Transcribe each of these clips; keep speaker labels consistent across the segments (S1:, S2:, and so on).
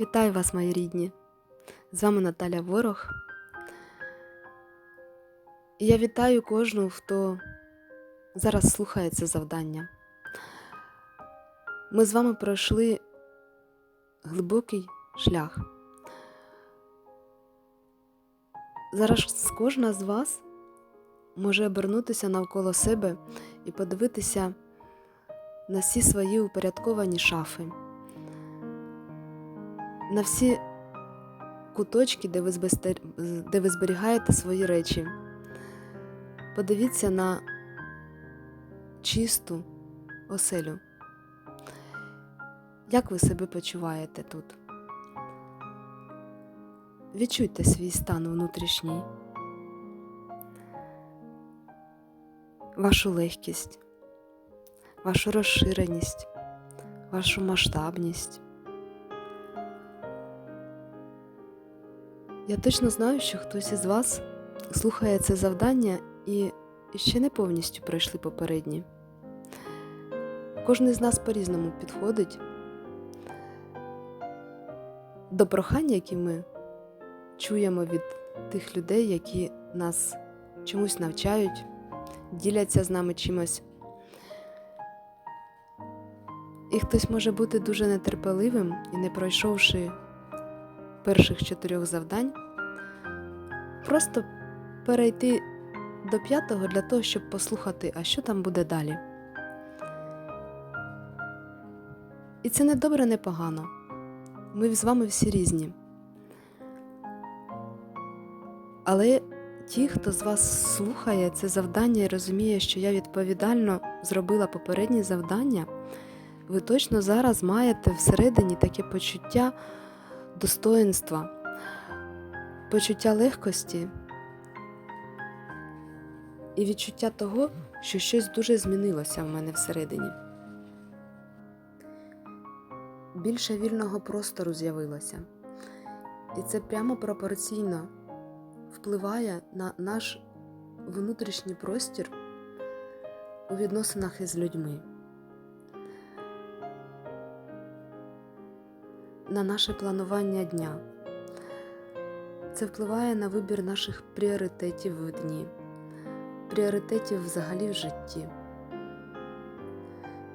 S1: Вітаю вас, мої рідні! З вами Наталя Ворог. І я вітаю кожного, хто зараз слухає це завдання. Ми з вами пройшли глибокий шлях. Зараз кожна з вас може обернутися навколо себе і подивитися на всі свої упорядковані шафи на всі куточки, де ви, збестер... де ви зберігаєте свої речі. Подивіться на чисту оселю. Як ви себе почуваєте тут? Відчуйте свій стан внутрішній, вашу легкість, вашу розширеність, вашу масштабність. Я точно знаю, що хтось із вас слухає це завдання і ще не повністю пройшли попередні. Кожен з нас по-різному підходить до прохання, які ми чуємо від тих людей, які нас чомусь навчають, діляться з нами чимось. І хтось може бути дуже нетерпеливим і не пройшовши перших чотирьох завдань, просто перейти до п'ятого для того, щоб послухати, а що там буде далі. І це не добре, не погано. Ми з вами всі різні. Але ті, хто з вас слухає це завдання і розуміє, що я відповідально зробила попередні завдання, ви точно зараз маєте всередині таке почуття достоинства, почуття легкості і відчуття того, що щось дуже змінилося в мене всередині. Більше вільного простору з'явилося, і це прямо пропорційно впливає на наш внутрішній простір у відносинах із людьми. На наше планування дня. Це впливає на вибір наших пріоритетів в дні, пріоритетів взагалі в житті.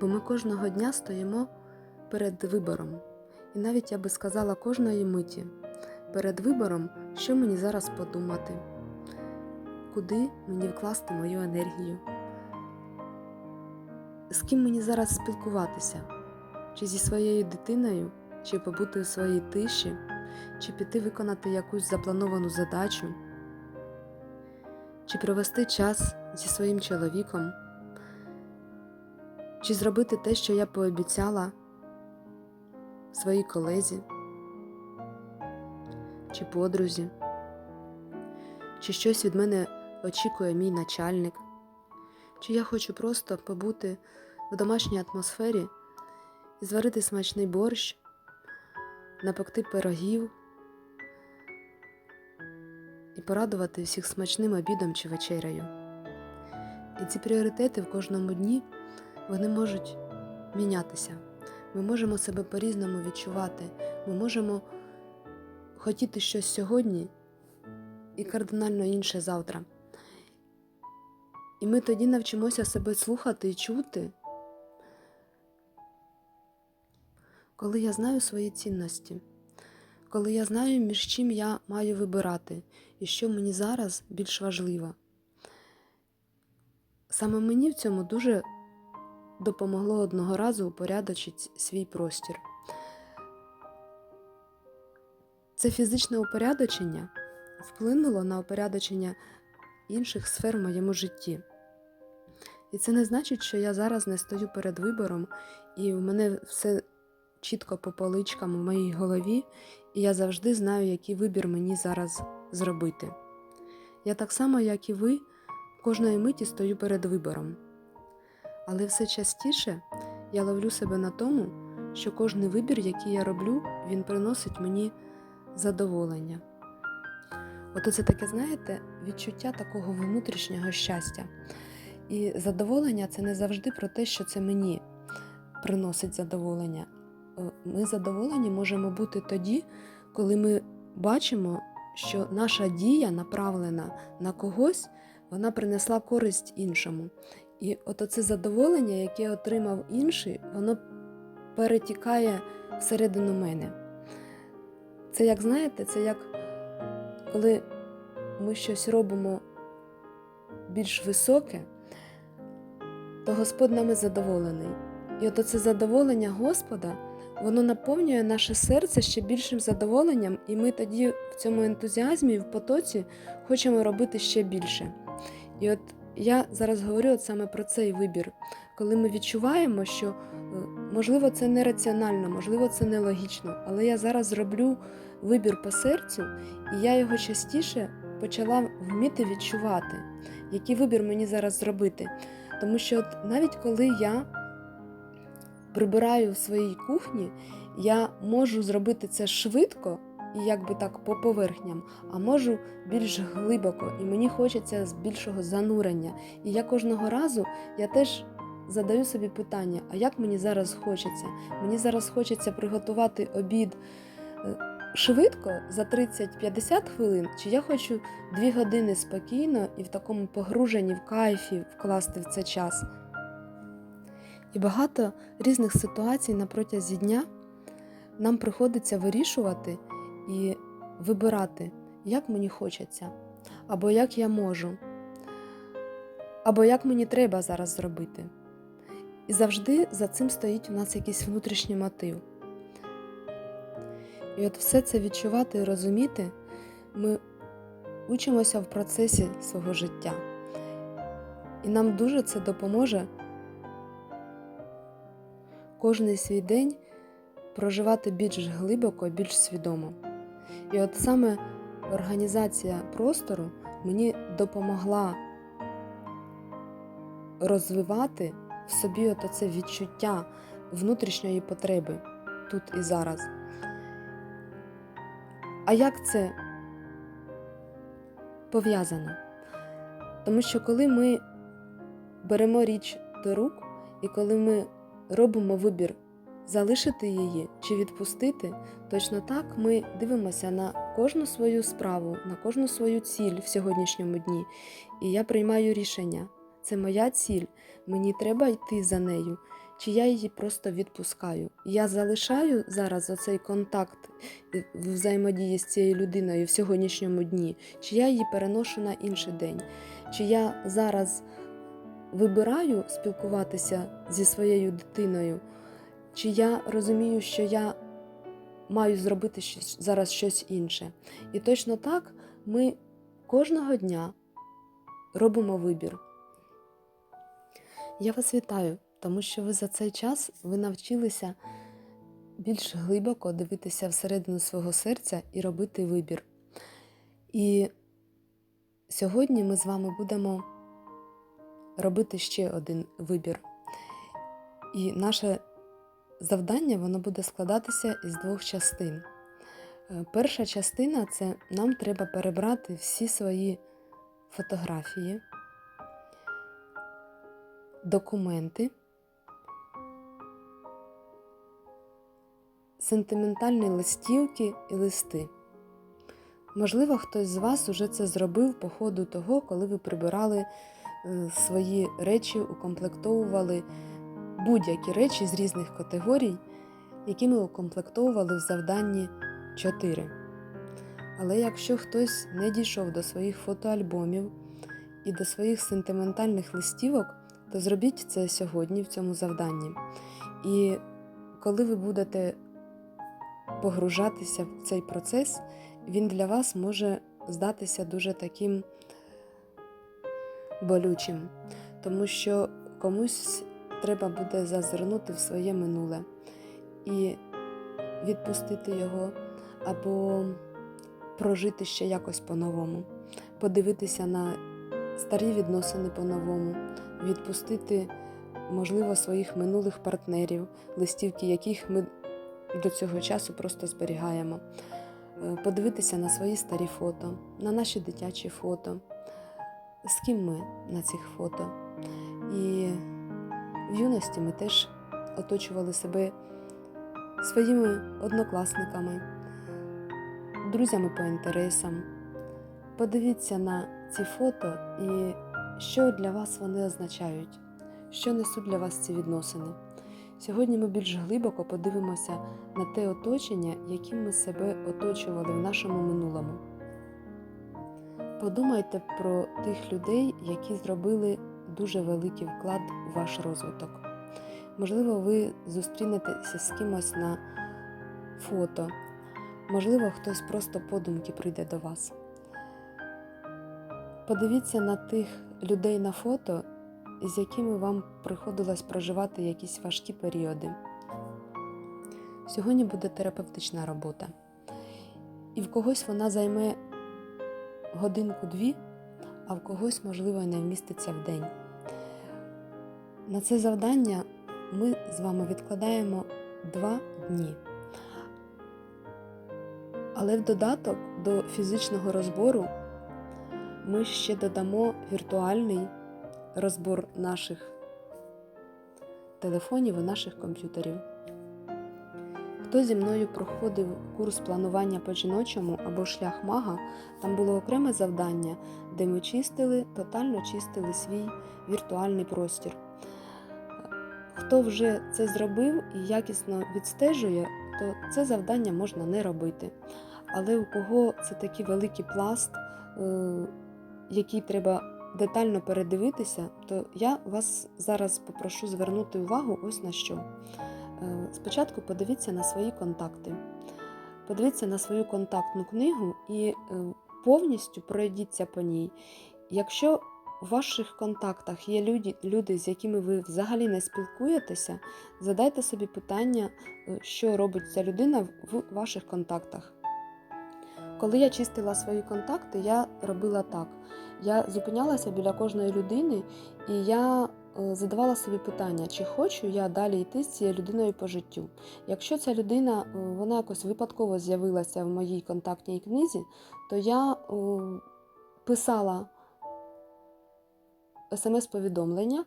S1: Бо ми кожного дня стоїмо перед вибором, і навіть я би сказала кожної миті перед вибором, що мені зараз подумати, куди мені вкласти мою енергію, з ким мені зараз спілкуватися, чи зі своєю дитиною чи побути у своїй тиші, чи піти виконати якусь заплановану задачу, чи провести час зі своїм чоловіком, чи зробити те, що я пообіцяла своїй колезі, чи подрузі, чи щось від мене очікує мій начальник, чи я хочу просто побути в домашній атмосфері і зварити смачний борщ напекти пирогів і порадувати всіх смачним обідом чи вечерею. І ці пріоритети в кожному дні вони можуть мінятися. Ми можемо себе по-різному відчувати, ми можемо хотіти щось сьогодні і кардинально інше завтра. І ми тоді навчимося себе слухати і чути. Коли я знаю свої цінності, коли я знаю, між чим я маю вибирати і що мені зараз більш важливо. Саме мені в цьому дуже допомогло одного разу упорядочити свій простір. Це фізичне упорядочення вплинуло на упорядочення інших сфер в моєму житті. І це не значить, що я зараз не стою перед вибором, і в мене все чітко по поличкам у моїй голові, і я завжди знаю, який вибір мені зараз зробити. Я так само, як і ви, кожної миті стою перед вибором. Але все частіше я ловлю себе на тому, що кожний вибір, який я роблю, він приносить мені задоволення. От це таке, знаєте, відчуття такого внутрішнього щастя. І задоволення це не завжди про те, що це мені приносить задоволення, ми задоволені можемо бути тоді, коли ми бачимо, що наша дія направлена на когось, вона принесла користь іншому. І от оце задоволення, яке отримав інший, воно перетікає всередину мене. Це як знаєте, це як коли ми щось робимо більш високе, то Господь нами задоволений. І от це задоволення Господа, воно наповнює наше серце ще більшим задоволенням, і ми тоді в цьому ентузіазмі і в потоці хочемо робити ще більше. І от я зараз говорю от саме про цей вибір, коли ми відчуваємо, що е, можливо це не раціонально, можливо, це не логічно, але я зараз зроблю вибір по серцю, і я його частіше почала вміти відчувати, який вибір мені зараз зробити. Тому що от навіть коли я прибираю в своїй кухні, я можу зробити це швидко і якби так по поверхням, а можу більш глибоко, і мені хочеться з більшого занурення. І я кожного разу я теж задаю собі питання: а як мені зараз хочеться? Мені зараз хочеться приготувати обід е, швидко за 30-50 хвилин, чи я хочу 2 години спокійно і в такому погруженні в кайфі вкласти в це час. І багато різних ситуацій на протязі дня нам приходиться вирішувати і вибирати, як мені хочеться, або як я можу, або як мені треба зараз зробити. І завжди за цим стоїть у нас якийсь внутрішній мотив. І от все це відчувати і розуміти, ми учимося в процесі свого життя. І нам дуже це допоможе кожний свій день проживати більш глибоко, більш свідомо. І от саме організація простору мені допомогла розвивати в собі от це відчуття внутрішньої потреби тут і зараз. А як це пов'язано? Тому що коли ми беремо річ до рук, і коли ми робимо вибір залишити її чи відпустити, точно так ми дивимося на кожну свою справу, на кожну свою ціль в сьогоднішньому дні. І я приймаю рішення. Це моя ціль, мені треба йти за нею, чи я її просто відпускаю. Я залишаю зараз оцей контакт взаємодії з цією людиною в сьогоднішньому дні, чи я її переношу на інший день, чи я зараз вибираю спілкуватися зі своєю дитиною, чи я розумію, що я маю зробити щось, зараз щось інше. І точно так ми кожного дня робимо вибір. Я вас вітаю, тому що ви за цей час ви навчилися більш глибоко дивитися всередину свого серця і робити вибір. І сьогодні ми з вами будемо робити ще один вибір. І наше завдання воно буде складатися із двох частин. Е, Перша частина це нам треба перебрати всі свої фотографії, документи, сентиментальні листівки і листи. Можливо, хтось з вас уже це зробив по ходу того, коли ви прибирали свої речі, укомплектовували будь-які речі з різних категорій, які ми укомплектовували в завданні 4. Але якщо хтось не дійшов до своїх фотоальбомів і до своїх сентиментальних листівок, то зробіть це сьогодні в цьому завданні. І коли ви будете погружатися в цей процес, він для вас може здатися дуже таким болючим, тому що комусь треба буде зазирнути в своє минуле і відпустити його, або прожити ще якось по-новому, подивитися на старі відносини по-новому, відпустити, можливо, своїх минулих партнерів, листівки, яких ми до цього часу просто зберігаємо, Е, подивитися на свої старі фото, на наші дитячі фото, з ким ми на цих фото. І в юності ми теж оточували себе своїми однокласниками, друзями по інтересам. Подивіться на ці фото і що для вас вони означають, що несуть для вас ці відносини. Сьогодні ми більш глибоко подивимося на те оточення, яким ми себе оточували в нашому минулому. Подумайте про тих людей, які зробили дуже великий вклад у ваш розвиток. Можливо, ви зустрінетеся з кимось на фото, можливо, хтось просто подумки прийде до вас. Подивіться на тих людей на фото, з якими вам приходилось проживати якісь важкі періоди. Сьогодні буде терапевтична робота. І в когось вона займе годинку-дві, а в когось, можливо, не вміститься в день. На це завдання ми з вами відкладаємо два дні. Але в додаток до фізичного розбору ми ще додамо віртуальний розбор наших телефонів і наших комп'ютерів. Хто зі мною проходив курс планування по жіночому або шлях мага, там було окреме завдання, де ми чистили, тотально чистили свій віртуальний простір. Хто вже це зробив і якісно відстежує, то це завдання можна не робити. Але у кого це такий великий пласт, е, який треба детально передивитися, то я вас зараз попрошу звернути увагу ось на що. Е, Спочатку подивіться на свої контакти. Подивіться на свою контактну книгу і е, повністю пройдіться по ній. Якщо у ваших контактах є люди, люди, з якими ви взагалі не спілкуєтеся, задайте собі питання, е, що робить ця людина в ваших контактах. Коли я чистила свої контакти, я робила так. Я зупинялася біля кожної людини, і я задавала собі питання, чи хочу я далі йти з цією людиною по життю. Якщо ця людина е, вона якось випадково з'явилася в моїй контактній книзі, то я е, писала смс-повідомлення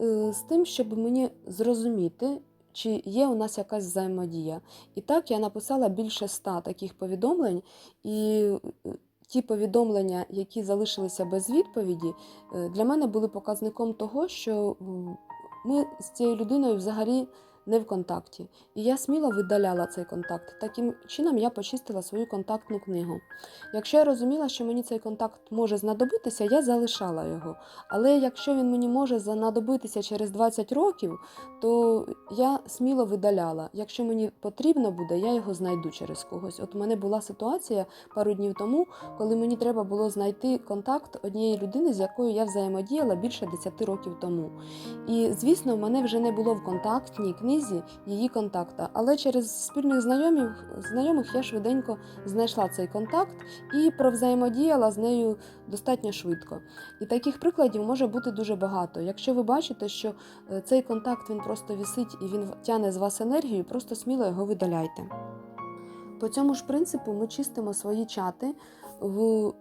S1: е, з тим, щоб мені зрозуміти, чи є у нас якась взаємодія. І так я написала більше ста таких повідомлень, і е, ті повідомлення, які залишилися без відповіді, е, для мене були показником того, що ми з цією людиною взагалі не в контакті. І я сміло видаляла цей контакт. Таким чином я почистила свою контактну книгу. Якщо я розуміла, що мені цей контакт може знадобитися, я залишала його. Але якщо він мені може знадобитися через 20 років, то я сміло видаляла. Якщо мені потрібно буде, я його знайду через когось. От у мене була ситуація пару днів тому, коли мені треба було знайти контакт однієї людини, з якою я взаємодіяла більше 10 років тому. І звісно, в мене вже не було в контактній книзі її контакта. Але через спільних знайомих, знайомих я швиденько знайшла цей контакт і провзаємодіяла з нею достатньо швидко. І таких прикладів може бути дуже багато. Якщо ви бачите, що е, цей контакт він просто вісить і він тягне з вас енергію, просто сміло його видаляйте. По цьому ж принципу ми чистимо свої чати в, е,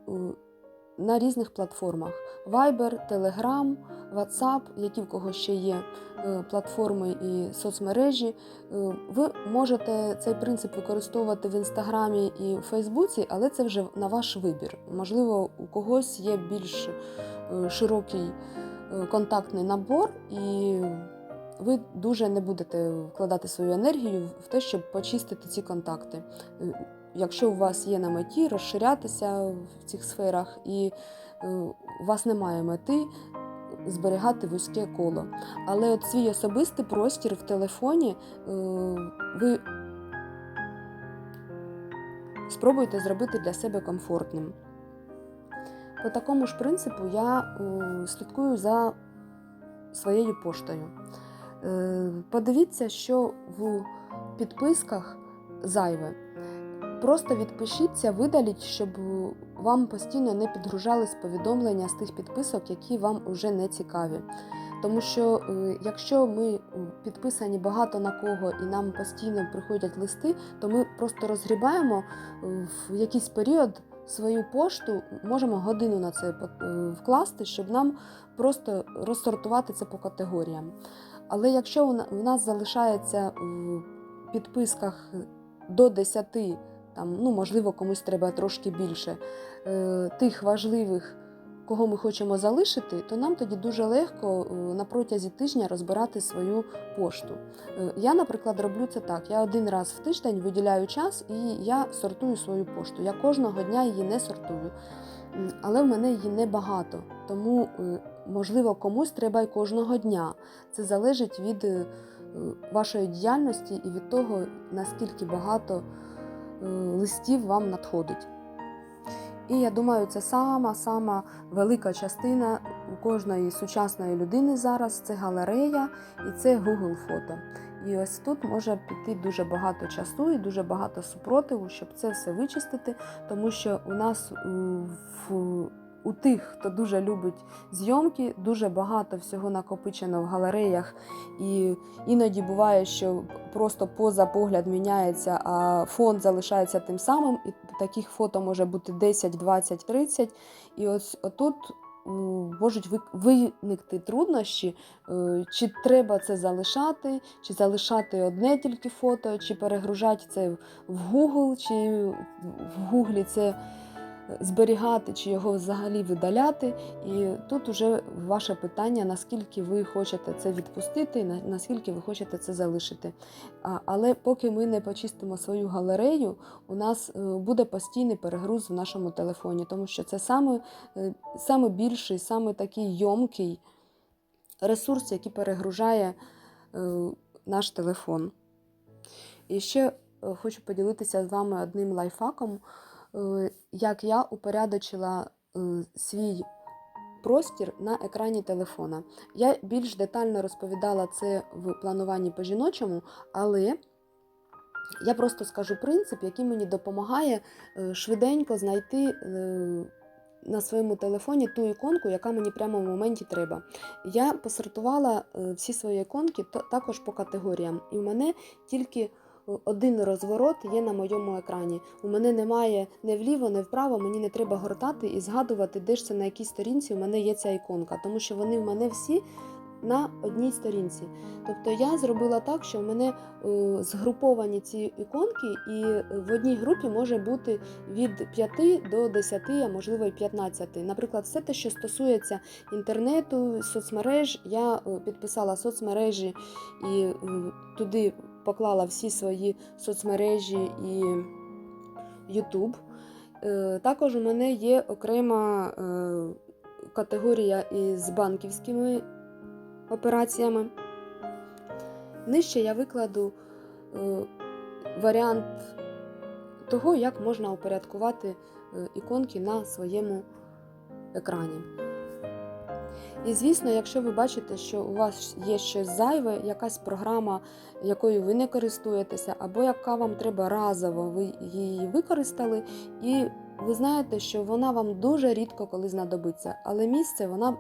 S1: на різних платформах: Viber, Telegram, WhatsApp, які в кого ще є е, платформи і соцмережі. Е, Ви можете цей принцип використовувати в інстаграмі і в Фейсбуці, але це вже на ваш вибір. Можливо, у когось є більш е, широкий контактний набор, і ви дуже не будете вкладати свою енергію в те, щоб почистити ці контакти. Якщо у вас є на меті розширятися в цих сферах, і е, у вас немає мети зберігати вузьке коло. Але от свій особистий простір в телефоні е, ви спробуйте зробити для себе комфортним. По такому ж принципу я е, слідкую за своєю поштою. Подивіться, що в підписках зайве. Просто відпишіться, видаліть, щоб вам постійно не підгружались повідомлення з тих підписок, які вам уже не цікаві. Тому що е, якщо ми е, підписані багато на кого і нам постійно приходять листи, то ми просто розгрібаємо е, в якийсь період свою пошту, можемо годину на це е, вкласти, щоб нам просто розсортувати це по категоріям. Але якщо у нас залишається е, підписках до 10, там, ну, можливо, комусь треба трошки більше, е, тих важливих, кого ми хочемо залишити, то нам тоді дуже легко е, на протязі тижня розбирати свою пошту. Е, Я, наприклад, роблю це так: я один раз в тиждень виділяю час і я сортую свою пошту. Я кожного дня її не сортую. Але в мене її небагато, тому е, можливо комусь треба й кожного дня. Це залежить від е, вашої діяльності і від того, наскільки багато листів вам надходить. І я думаю, це сама-сама велика частина у кожної сучасної людини зараз це галерея і це Google фото. І ось тут може піти дуже багато часу і дуже багато супротиву, щоб це все вичистити, тому що у нас е, в у тих, хто дуже любить зйомки, дуже багато всього накопичено в галереях, і іноді буває, що просто поза погляд міняється, а фон залишається тим самим. І таких фото може бути 10, 20, 30. І ось отут можуть виникти труднощі, е, чи треба це залишати, чи залишати одне тільки фото, чи перегружати це в Google, чи в Google це зберігати, чи його взагалі видаляти. І тут уже ваше питання, наскільки ви хочете це відпустити, на- наскільки ви хочете це залишити. Але поки ми не почистимо свою галерею, у нас е, буде постійний перегруз в нашому телефоні, тому що це саме, е, саме більший, саме такий йомкий ресурс, який перегружає е, наш телефон. І ще хочу поділитися з вами одним лайфхаком, як я упорядочила е, свій простір на екрані телефона. Я більш детально розповідала це в плануванні по жіночому, але я просто скажу принцип, який мені допомагає е, швиденько знайти е, на своєму телефоні ту іконку, яка мені прямо в моменті треба. Я посортувала е, всі свої іконки також по категоріям. І в мене тільки е, один розворот є на моєму екрані. У мене немає не вліво, не вправо, мені не треба гортати і згадувати, де ж це на якій сторінці у мене є ця іконка, тому що вони в мене всі на одній сторінці. Тобто я зробила так, що в мене е, згруповані ці іконки, і в одній групі може бути від 5 до 10, а можливо і 15. Наприклад, все те, що стосується інтернету, соцмереж, я е, підписала соцмережі і е, туди поклала всі свої соцмережі і YouTube. Е, Також у мене є окрема е, категорія із банківськими операціями. Нижче я викладу е, варіант того, як можна упорядкувати іконки на своєму екрані. І звісно, якщо ви бачите, що у вас є щось зайве, якась програма, якою ви не користуєтеся, або яка вам треба разово, ви її використали, і ви знаєте, що вона вам дуже рідко коли знадобиться, але місце вона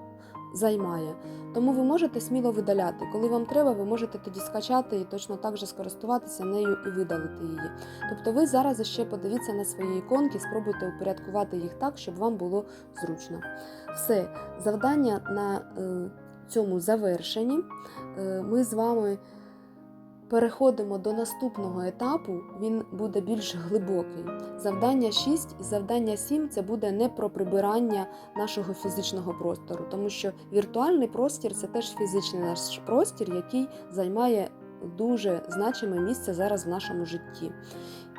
S1: займає. Тому ви можете сміло видаляти. Коли вам треба, ви можете тоді скачати і точно так же скористуватися нею і видалити її. Тобто ви зараз ще подивіться на свої іконки, спробуйте упорядкувати їх так, щоб вам було зручно. Все, завдання на е, цьому завершені. Е, ми з вами переходимо до наступного етапу, він буде більш глибокий. Завдання 6 і завдання 7 це буде не про прибирання нашого фізичного простору, тому що віртуальний простір це теж фізичний наш простір, який займає дуже значиме місце зараз в нашому житті.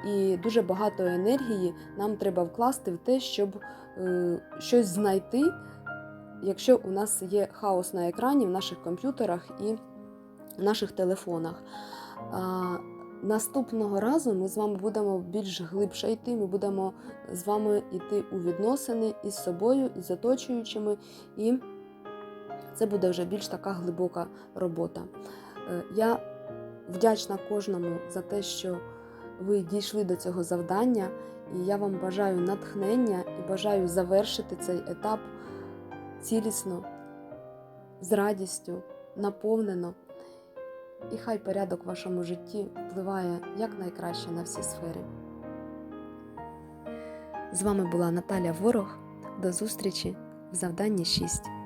S1: І дуже багато енергії нам треба вкласти в те, щоб е, щось знайти, якщо у нас є хаос на екрані в наших комп'ютерах і в наших телефонах. Наступного разу ми з вами будемо більш глибше йти. Ми будемо з вами йти у відносини із собою, із оточуючими, і це буде вже більш така глибока робота. Е, Я вдячна кожному за те, що ви дійшли до цього завдання, і я вам бажаю натхнення і бажаю завершити цей етап цілісно, з радістю, наповнено. І хай порядок в вашому житті впливає якнайкраще на всі сфери. З вами була Наталя Ворог. До зустрічі в завданні 6.